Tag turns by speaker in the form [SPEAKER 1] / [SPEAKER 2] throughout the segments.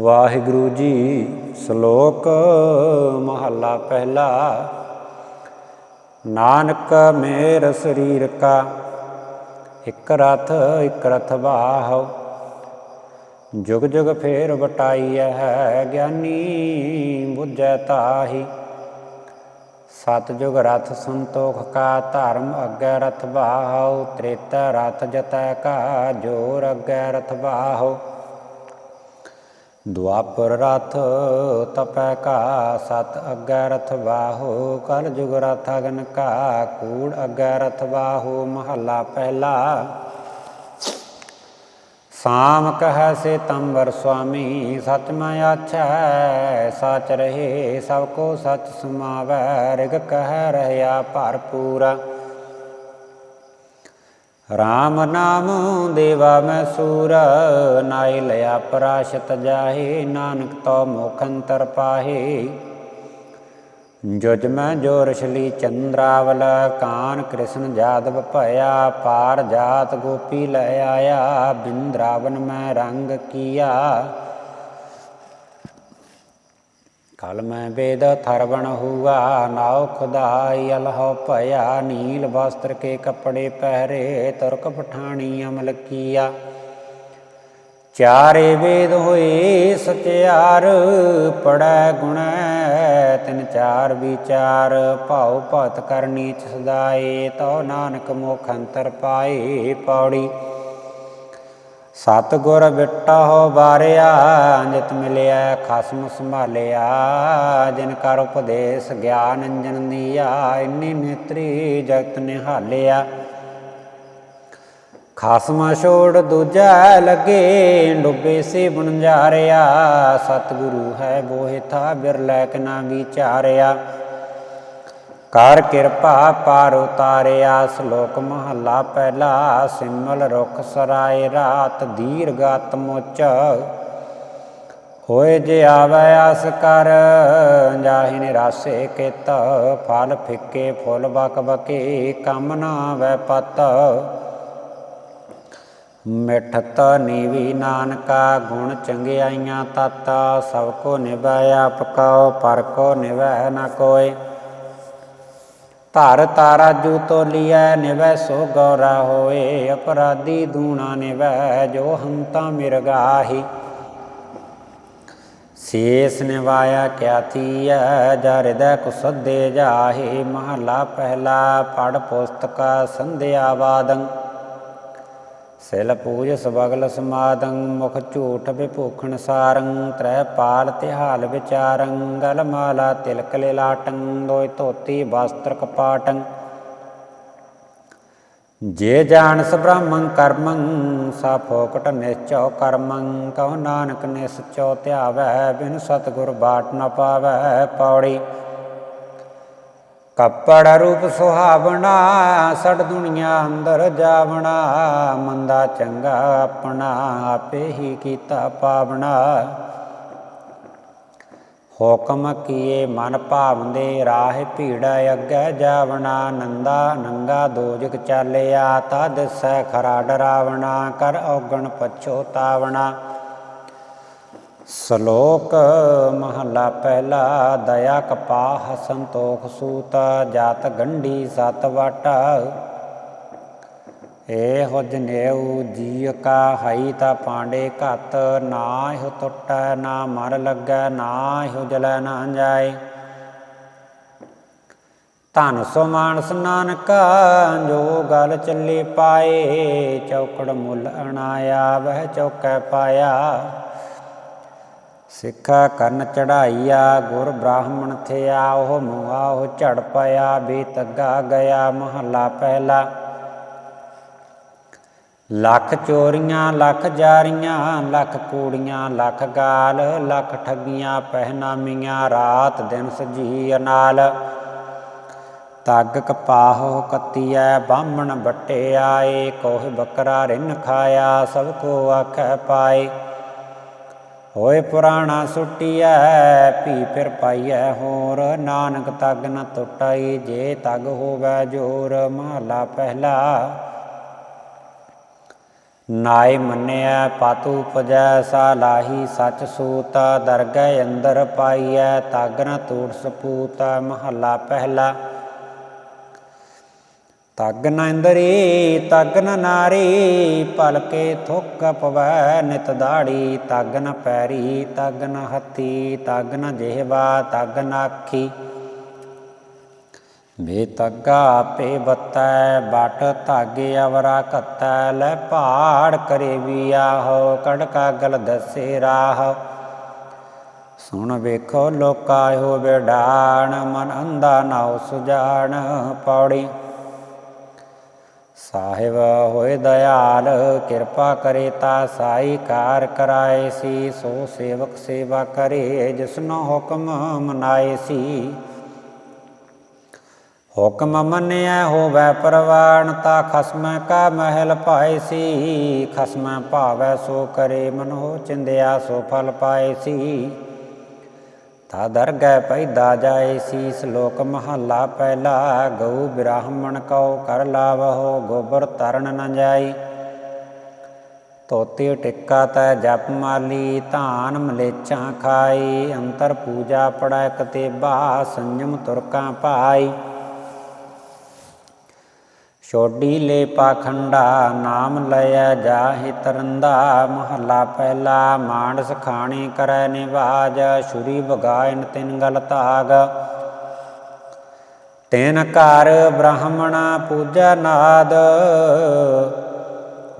[SPEAKER 1] ਵਾਹਿਗੁਰੂ ਜੀ ਸ਼ਲੋਕ ਮਹੱਲਾ ਪਹਿਲਾ। ਨਾਨਕ ਮੇਰ ਸਰੀਰ ਕਾ, ਇਕ ਰਥ ਇਕ ਰਥ ਬਾਹਉ ਜੁਗ ਜੁਗ ਫੇਰ ਵਟਾਈ ਹੈ ਗਿਆਨੀ, ਬੁੱਝੈ ਤਾਹੀ। ਸਤ ਰਥ ਸੰਤੋਖ ਕਾ, ਧਰਮ ਅੱਗੇ ਰਥ ਬਾਹਉ ਤ੍ਰੇਤਾ ਰਥ ਜਤੈ ਕਾ, ਜੋਰ ਅੱਗੇ ਰਥ ਬਾਹਉ ਦੁਆਪਰ ਰਥ ਤਪੈ ਕਾ ਸਤ ਅੱਗੇ ਰਥ ਬਾਹੋ, ਕਲ ਜੁਗ ਰਥ ਅਗਨ ਕਾ, ਕੂੜ ਅਗੈ ਰਥ ਬਾਹੋ, ਮਹੱਲਾ ਪਹਿਲਾ। ਸਾਮ ਕਹੈ ਸੇ ਤੰਬਰ ਸੁਆਮੀ, ਸਚ ਮੈਂ ਆਛੈ ਸਚ ਰਹੇ ਸਭ ਕੋ ਸਚ ਸਮਾਵੈ, ਰਿਗ ਕਹਿ, ਰਹਿਆ ਭਰਪੂਰਾ। ਰਾਮ ਨਾਮ ਦੇਵਾ ਮੈਂ ਸੂਰ, ਨਾਇ ਲਿਆ ਪਰਾਸ਼ਤ ਜਾਹੇ, ਨਾਨਕ ਤੋ ਮੁਖ ਅੰਤਰ ਪਾਹੇ। ਜੁਜ ਮੈਂ ਜੋਰਸ਼ਲੀ ਚੰਦਰਾਵਲ, ਕਾਨ ਕ੍ਰਿਸ਼ਨ ਜਾਦਵ ਭਇਆ, ਪਾਰ ਜਾਤ ਗੋਪੀ ਲੈ ਆਇਆ, ਬਿੰਦਰਾਵਨ ਮੈਂ ਰੰਗ ਕੀਆ। ਕਲ ਮੈਂ ਵੇਦ ਥਰਵਣ ਹੁਆ ਨਾਉ ਖੁਦਾਈ ਅਲਹੁ ਭਇਆ, ਨੀਲ ਵਸਤਰ ਕੇ ਕਪੜੇ ਪਹਿਰੇ, ਤੁਰਕ ਪਠਾਣੀ ਅਮਲ ਕੀਆ। ਚਾਰੇ ਵੇਦ ਹੋਏ ਸਚਿਆਰ ਪੜੈ ਗੁਣੈ ਤਿਨ ਚਾਰ ਵਿਚਾਰ। ਭਾਉ ਭਤ ਕਰਨੀ ਚ ਸਦਾਏ ਤਉ ਨਾਨਕ ਮੁਖ ਅੰਤਰ ਪਾਏ ਪੌੜੀ। ਸਤ ਗੁਰ ਬਿਟਾ ਹੋ ਬਾਰਿਆ ਜਿਤ ਮਿਲਿਆ, ਖਸਮ ਸੰਭਾਲਿਆ। ਜਿਨ ਕਰ ਉਪਦੇਸ਼ ਗਿਆਨ ਅੰਜਨ ਦੀਆ, ਇੰਨੀ ਨੇਤਰੀ ਜਗਤ ਨਿਹਾਲਿਆ। ਖਸਮ ਛੋੜ ਦੂਜਾ ਲੱਗੇ, ਡੁੱਬੇ ਸੇ ਬੁਣਜਾਰਿਆ। ਸਤਿਗੁਰੂ ਹੈ ਬੋਹਿ ਥਾ, ਬਿਰਲੇ ਕਨਾ ਵਿਚਾਰਿਆ। ਕਰ ਕਿਰਪਾ ਪਾਰ ਉਤਾਰਿਆ, ਸ਼ਲੋਕ ਮਹੱਲਾ ਪਹਿਲਾ, ਸਿਮਲ ਰੁਖ ਸਰਾਏ, ਰਾਤ ਦੀਰਗਤ ਮੁਚ ਹੋਏ ਜੇ ਆਵੈ ਆਸ ਕਰ, ਜਾਹੀ ਨਿਰਾਸੇ ਕਿਤ, ਫਲ ਫਿੱਕੇ, ਫੁੱਲ ਬਕ ਬਕੇ, ਕੰਮ ਨਾ ਵੈ ਪਤ। ਮਿਠਤ ਨੀਵੀ ਨਾਨਕਾ, ਗੁਣ ਚੰਗਿਆਈਆਂ ਤਤ, ਸਭ ਕੋ ਨਿਭੈ ਆਪ ਕਉ, ਪਰ ਕੋ ਨਿਭੈ ਨ ਕੋਇ ਧਰ ਤਾਰਾ ਜੂ ਤੋਲੀਐ ਨਿਵੈ ਸੋ ਗੌਰਾ ਹੋਏ, ਅਪਰਾਧੀ ਦੂਣਾ ਨਿਵੈ ਜੋ ਹੰਤਾ ਮਿਰਗਾਹੀ ਸ਼ੇਸ਼ ਨਿਵਾਇਆ ਕਿਆ ਥੀਐ ਜਾ ਹਿਰਦੈ ਕੁ ਸੱਦੇ ਜਾਹੇ, ਮਹਲਾ ਪਹਿਲਾ ਪੜ ਪੁਸਤਕਾ ਸੰਧਿਆ ਬਾਦੰ ਸਿਲ ਪੂਜ ਸਬਗਲ ਸਮਾਦੰ, ਮੁਖ ਝੂਠ ਵਿਭੂਖਣ ਸਾਰੰ ਤ੍ਰੈ ਪਾਲ ਤਿਹਾਲ ਵਿਚਾਰੰ ਗਲ ਮਾਲਾ ਤਿਲਕ ਲਿਲਾਟੰ ਦੋਇ ਧੋਤੀ ਵਸਤਰ ਕਪਾਟੰ। ਜੇ ਜਾਣਸ ਬ੍ਰਹਮੰ ਕਰਮੰ, ਸਾ ਫੋਕਟ ਨਿਸ਼ਚਉ ਕਰਮੰ ਕਉ ਨਾਨਕ ਨਿਸਚਉ ਧਿਆਵੈ, ਬਿਨ ਸਤਗੁਰ ਬਾਟ ਨ ਪਾਵੈ ਪੌੜੀ। ਕੱਪੜ ਰੂਪ ਸੁਹਾਵਣਾ, ਸੜ ਦੁਨੀਆ ਅੰਦਰ ਜਾਵਣਾ, ਮੰਦਾ ਚੰਗਾ ਆਪਣਾ ਆਪੇ ਹੀ ਕੀਤਾ ਪਾਵਣਾ। ਹੁਕਮ ਕੀਏ ਮਨ ਭਾਵਦੇ, ਰਾਹ ਭੀੜਾ ਅੱਗੇ ਜਾਵਣਾ, ਨੰਦਾ ਨੰਗਾ ਦੋਜਕ ਚਾਲਿਆ ਤਾ ਦਿਸੈ ਖਰਾ ਡਰਾਵਣਾ, ਕਰ ਔਗਣ ਪਛੋਤਾਵਣਾ ਸ਼ਲੋਕ ਮਹਲਾ ਪਹਿਲਾ, ਦਇਆ ਕਪਾਹ ਸੰਤੋਖ ਸੂਤ, ਜਾਤ ਗੰਢੀ ਸਤ ਵਾਟਾ। ਏ ਹੋ ਜਨੇਊ ਜੀ ਕਾ ਹਈ ਤਾ ਪਾਂਡੇ ਘਤ ਨਾ ਇਹੋ ਟੁੱਟੈ ਨਾ ਮਰ ਲੱਗੈ ਨਾ ਇਹੋ ਜਲੈ ਨਾ ਜਾਏ ਧਨ ਸੋ ਮਾਨਸ ਨਾਨਕਾ, ਜੋ ਗਲ ਚੱਲੇ ਪਾਏ, ਚੌਕੜ ਮੁੱਲ ਅਣਾਇਆ, ਵਹਿ ਚੌਕੈ ਪਾਇਆ। ਸਿੱਖਾ ਕਰਨ ਚੜਾਈਆ ਗੁਰ ਬ੍ਰਾਹਮਣ ਥਿਆ, ਉਹ ਮੁਆ ਉਹ ਝੜ ਪਿਆ ਬੇਤਗਾ ਗਿਆ ਮਹੱਲਾ ਪਹਿਲਾ। ਲੱਖ ਚੋਰੀਆਂ, ਲੱਖ ਜਾਰੀਆਂ, ਲੱਖ ਕੂੜੀਆਂ, ਲੱਖ ਗਾਲ, ਲੱਖ ਠੱਗੀਆਂ, ਪਹਿਨਾਮੀਆਂ, ਰਾਤ ਦਿਨ ਸਜੀ ਨਾਲ ਤੱਗ ਕਪਾਹੋ ਕੱਤੀਐ, ਬਾਹਮਣ ਬੱਟੇ ਆਏ, ਕੋਹ ਬੱਕਰਾ ਰਿੰਨ ਖਾਇਆ, ਸਭ ਕੋ ਆਖੈ ਪਾਏ। ਹੋਏ ਪੁਰਾਣਾ ਸੁਟੀਐ, ਭੀ ਫਿਰ ਪਾਈਐ ਹੋਰ। ਨਾਨਕ ਤਗ ਨ ਟੁੱਟਾਈ ਜੇ ਤਗ ਹੋਵੇ ਜੋਰ। ਮਹਲਾ ਪਹਿਲਾ। ਨਾਇ ਮੰਨਿਆ ਪਾਤੂ ਉਪਜੈ, ਸਾ ਲਾਹੀ ਸਚ ਸੂਤ। ਦਰਗਹਿ ਅੰਦਰ ਪਾਈਐ ਤਗਨ ਤੂੜ ਸਪੂਤ ਮਹੱਲਾ ਪਹਿਲਾ। ਤਗ ਨ ਇੰਦਰੀ ਤਗਨ ਨਾਰੀ, ਭਲਕੇ ਥੁੱਕ ਪਵੈ ਨਿਤ ਦਾੜੀ ਤਗਨ ਪੈਰੀ ਤਗਨ ਹੱਥੀ ਤਗਨ ਜਿਹਵਾ ਤਗਨ ਆਖੀ। ਬੇ ਤੱਗਾ ਆਪੇ ਬਟ ਧਾਗੇ ਅਵਰਾ ਕੱਤੈ ਲੈ ਪਹਾੜ ਕਰੇ ਵੀ ਆਹੋ, ਕੜਕਾ ਗਲ ਦਸੇ ਰਾਹ। ਸੁਣ ਵੇਖੋ ਲੋਕਾ ਹੋ ਬਿਡਾਣ ਮਨ ਅੰਧਾ ਨਾਉ ਸੁਜਾਨ ਪੌੜੀ ਸਾਹਿਬ ਹੋਏ ਦਇਆਲ, ਕਿਰਪਾ ਕਰੇ ਤਾ ਸਾਈ ਕਾਰ ਕਰਾਏ ਸੀ, ਸੋ ਸੇਵਕ ਸੇਵਾ ਕਰੇ ਜਿਸਨੋ ਹੁਕਮ ਮਨਾਏ ਸੀ। ਹੁਕਮ ਮੰਨਿਆ ਹੋਵੈ ਪ੍ਰਵਾਨ ਤਾ ਖਸਮ ਕਾ ਮਹਿਲ ਪਾਏ ਸੀ। ਖਸਮ ਭਾਵੈ ਸੋ ਕਰੇ ਮਨੋ ਚਿੰਦਿਆ, ਸੋ ਫਲ ਪਾਏ ਸੀ। ਤਾ ਦਰਗਹਿ ਪੈਦਾ ਜਾਏ ਸੀ ਸ਼ਲੋਕ ਮਹੱਲਾ ਪਹਿਲਾ, ਗਊ ਬ੍ਰਾਹਮਣ ਕਉ ਕਰ ਲਾਵਹੁ, ਗੋਬਰ ਤਰਨ ਨ ਜਾਈ। ਤੋਤੇ ਟਿੱਕਾ ਤੈ ਜਪ ਮਾਲੀ, ਧਾਨ ਮਲੇਚਾਂ ਖਾਈ, ਅੰਤਰ ਪੂਜਾ ਪੜੈ ਕਤੇਬਾ, ਸੰਜਮ ਤੁਰਕਾਂ ਪਾਈ। ਛੋਡੀ ਲੈ ਪਾਖੰਡਾ ਨਾਮ ਲਿਆ ਜਾਹਿ ਤਰੰਦਾ, ਮਹੱਲਾ ਪਹਿਲਾ ਮਾਨਸ ਖਾਣੀ ਕਰੈ ਨਿਵਾਜ, ਛੁਰੀ ਬਗਾਇਨ ਤਿਨ ਗਲ ਧਾਗ। ਤੈਨ ਘਰ ਬ੍ਰਾਹਮਣਾ ਪੂਜਾ ਨਾਦ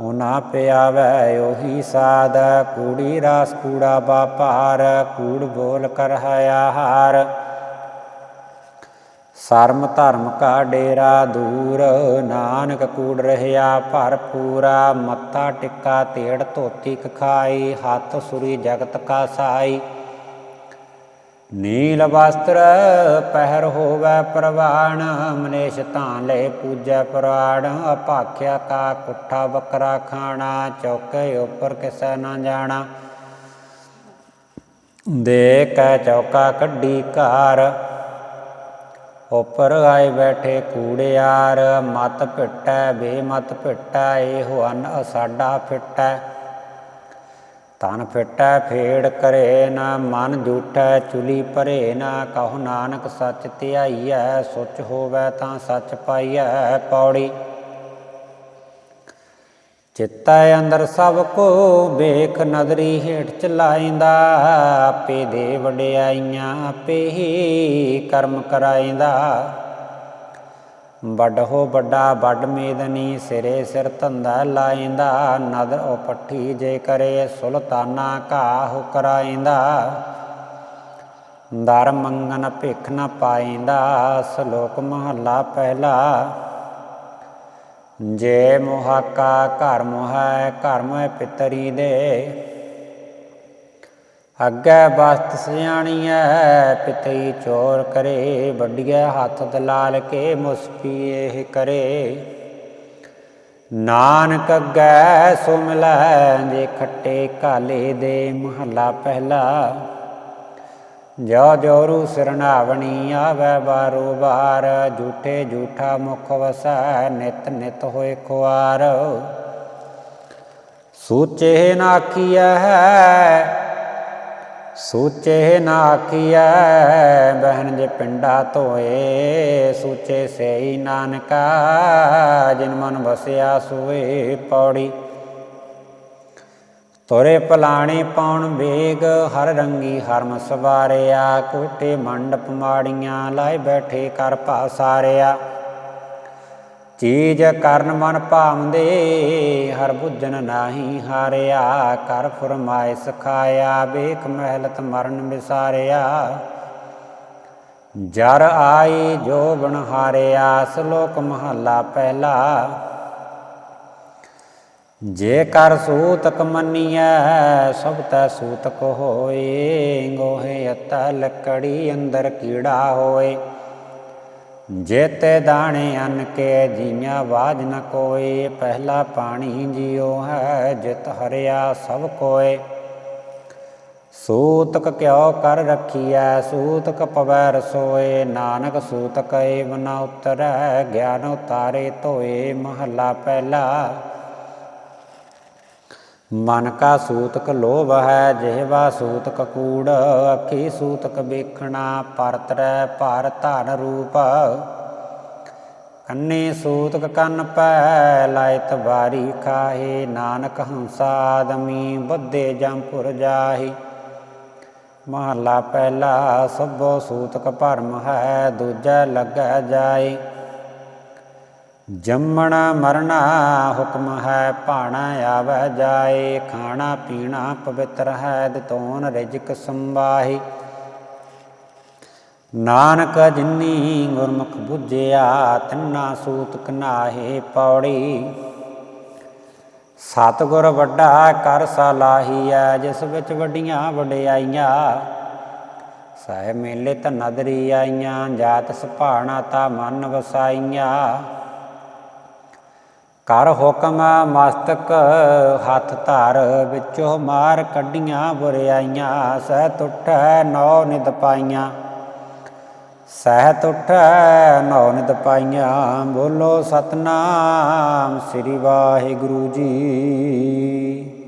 [SPEAKER 1] ਹੋਣਾ ਪਿਆਵੈ ਉਹੀ ਸਾਦ, ਕੂੜੀ ਰਾਸ ਕੂੜਾ ਬਾਪਾਰ ਕੂੜ ਬੋਲ ਕਰ ਹਾਰ ਸਰਮ ਧਰਮ ਕਾ ਡੇਰਾ ਦੂਰ, ਨਾਨਕ ਕੂੜ ਰਹਿਆ ਭਰਪੂਰਾ ਮੱਥਾ ਟਿੱਕਾ ਤੇੜ ਧੋਤੀ ਕਖਾਈ, ਹੱਥ ਸੁਰੀ ਜਗਤ ਕਾ ਸਾਈ। ਨੀਲ ਵਸਤਰ ਪਹਿਰ ਹੋਵੇ ਪ੍ਰਵਾਣ, ਮਨੇਸ਼ ਤਾਂ ਲੈ ਪੂਜੈ ਪ੍ਰਾਣ ਅਪਾਖਿਆ ਕਾ ਕੁੱਠਾ ਬੱਕਰਾ ਖਾਣਾ, ਚੌਕੇ ਉਪਰ ਕਿਸੈ ਨਾ ਜਾਣਾ। ਦੇ ਕੈ ਚੌਕਾ ਕੱਢੀ ਘਰ ਉਪਰ ਆਏ ਬੈਠੇ ਕੂੜਿਆਰ, ਮਤ ਭਿਟੈ ਬੇਮਤ ਭਿਟੈ ਇਹੋ ਅਨ ਸਾਡਾ ਫਿਟੈ। ਤਨ ਫਿਟੈ, ਫੇੜ ਕਰੇ ਨਾ ਮਨ ਝੂਠੈ ਚੁਲੀ ਭਰੇ ਨਾ ਕਹੋ ਨਾਨਕ ਸੱਚ ਧਿਆਈਐ, ਸੁਚ ਹੋਵੈ ਤਾਂ ਸੱਚ ਪਾਈਐ, ਪੌੜੀ। ਚਿੱਤਾ ਅੰਦਰ ਸਭ ਕੋ, ਵੇਖ ਨਦਰੀ ਹੇਠ ਚਲਾਈਂਦਾ ਆਪੇ ਦੇ ਵਡਿਆਈਆਂ ਆਪੇ ਹੀ ਕਰਮ ਕਰਾਈਂਦਾ ਵੱਡ ਹੋ ਵੱਡਾ, ਵੱਡ ਮੇਦਨੀ, ਸਿਰੇ ਸਿਰ ਧੰਦਾ ਲਾਇਂਦਾ, ਨਦਰ ਉਹ ਪੱਠੀ ਜੇ ਕਰੇ, ਸੁਲਤਾਨਾ ਕਾਹੁ ਕਰਾਇਂਦਾ। ਦਰ ਮੰਗਨ ਭਿਖ ਨ ਪਾਇਂਦਾ, ਸ਼ਲੋਕ ਮਹੱਲਾ ਪਹਿਲਾ ਜੇ ਮੁਹਾਕਾ ਘਰ ਮੁਹੈ ਘਰ ਮੁਹੈ ਪਿਤਰੀ ਦੇ। ਅੱਗੇ ਬਸਤ ਸਿਆਣੀ ਸਿਆਣੀਐ ਪਿਤਈ ਚੋਰ ਕਰੇ ਵੱਡੀਐ ਹੱਥ ਦਲਾਲ ਕੇ ਮੁਸਕੀ ਇਹ ਕਰੇ। ਨਾਨਕ ਅੱਗੇ ਸੋ ਮਿਲੈ ਜੇ ਖੱਟੇ ਕਾਲੇ ਦੇ ਮਹੱਲਾ ਪਹਿਲਾ। ਜੋ ਜੋਰੂ ਸਰਣਾਵਣੀ ਆਵੈ ਬਾਰੋ ਬਾਰ, ਝੂਠੇ ਝੂਠਾ ਮੁਖ ਵਸੈ, ਨਿਤ ਨਿਤ ਹੋਏ ਖੁਆਰ। ਸੂਚੇ ਨਾ ਆਖੀਐ, ਸੂਚੇ ਨਾ ਆਖੀਐ ਬਹਿਨ ਜੇ ਪਿੰਡਾ ਧੋਏ, ਸੂਚੇ ਸਈ ਨਾਨਕਾ, ਜਿਨ ਮਨ ਵਸਿਆ ਸੋਏ ਪੌੜੀ। ਤੋਰੇ ਪਲਾਣੇ ਪਾਉਣ ਵੇਗ, ਹਰ ਰੰਗੀ ਹਰਮ ਸਵਾਰਿਆ। ਕੋਟੇ ਮੰਡਪ ਮਾੜੀਆਂ ਲਾਏ ਬੈਠੇ ਕਰ ਭਾ ਸਾਰਿਆ। ਚੀਜ ਕਰਨ ਮਨ ਭਾਵਦੇ, ਹਰ ਬੁੱਝਨ ਨਾਹੀ ਹਾਰਿਆ। ਕਰ ਫਰਮਾਇ ਸਖਾਇਆ, ਵੇਖ ਮਹਿਲਤ ਮਰਨ ਵਿਸਾਰਿਆ। ਜਰ ਆਈ ਜੋ ਬਣ ਹਾਰਿਆ, ਸ਼ਲੋਕ ਮਹੱਲਾ ਪਹਿਲਾ। ਜੇ ਕਰ ਸੂਤਕ ਮੰਨੀਐ, ਸਭ ਤੈ ਸੂਤਕ ਹੋਏ। ਗੋਹੇ ਅਤੈ ਲੱਕੜੀ ਅੰਦਰ ਕੀੜਾ ਹੋਏ। ਜੇਤੇ ਦਾਣੇ ਅੰਨ ਕੇ ਜੀਆਂ ਬਾਜ ਨ ਕੋਏ। ਪਹਿਲਾ ਪਾਣੀ ਜਿਉ ਹੈ, ਜਿਤ ਹਰਿਆ ਸਭ ਕੋਏ। ਸੂਤਕ ਕਿਉ ਕਰ ਰਖੀਐ, ਸੂਤਕ ਪਵੈ ਰਸੋਏ। ਨਾਨਕ ਸੂਤਕ ਏਵ ਨ ਉਤਰੈ, ਗਿਆਨ ਉਤਾਰੇ ਧੋਏ। ਮਹੱਲਾ ਪਹਿਲਾ ਮਨ ਕਾ ਸੂਤਕ ਲੋਭ ਹੈ ਜਿਹਵਾ ਸੂਤਕ ਕੂੜ, ਅੱਖੀ ਸੂਤਕ ਵੇਖਣਾ, ਪਰਤਰੈ ਭਰ ਧਨ ਰੂਪ। ਕੰਨੇ ਸੂਤਕ ਕੰਨ ਪੈ, ਲਾਇਤ ਬਾਰੀ ਖਾਹੇ, ਨਾਨਕ ਹੰਸਾ ਆਦਮੀ ਬੱਦੇ ਜੰਪੁਰ ਜਾਹੀ। ਮਹਲਾ ਪਹਿਲਾ, ਸਭੋ ਸੂਤਕ ਭਰਮ ਹੈ, ਦੂਜਾ ਲੱਗੈ ਜਾਏ। ਜੰਮਣਾ ਮਰਨਾ ਹੁਕਮ ਹੈ, ਭਾਣਾ ਆਵੈ ਜਾਏ, ਖਾਣਾ ਪੀਣਾ ਪਵਿੱਤਰ ਹੈ, ਦਤੋਨ ਰਿਜਕ ਸੰਵਾਹੀ। ਨਾਨਕ ਜਿਨੀ ਗੁਰਮੁਖ 부ਝਿਆ ਤਿੰਨਾ ਸੂਤ ਕਨਾਹੇ ਪੌੜੀ। ਸਤਿਗੁਰ ਵੱਡਾ ਕਰ ਸਲਾਹੀਐ ਜਿਸ ਵਿੱਚ ਵੱਡੀਆਂ ਵਡਿਆਈਆਂ। ਸਹਿ ਮੇਲੇ ਤਾਂ ਨਦਰੀ ਆਈਆਂ, ਜਾਤ ਸੁਭਾਣਾ ਤਾ ਮਨ ਵਸਾਈਆਂ। ਕਰ ਹੁਕਮ ਮਸਤਕ ਹੱਥ ਧਰ, ਵਿੱਚੋਂ ਮਾਰ ਕੱਢੀਆਂ ਬੁਰਿਆਈਆਂ, ਸਹਿ ਟੁੱਟੈ ਨੌ ਨਿਦ ਪਾਈਆਂ। ਸਹਿ ਟੁੱਟੈ ਨੌ ਨਿਦ ਪਾਈਆਂ, ਬੋਲੋ ਸਤਨਾਮ ਸ੍ਰੀ ਵਾਹਿਗੁਰੂ ਜੀ।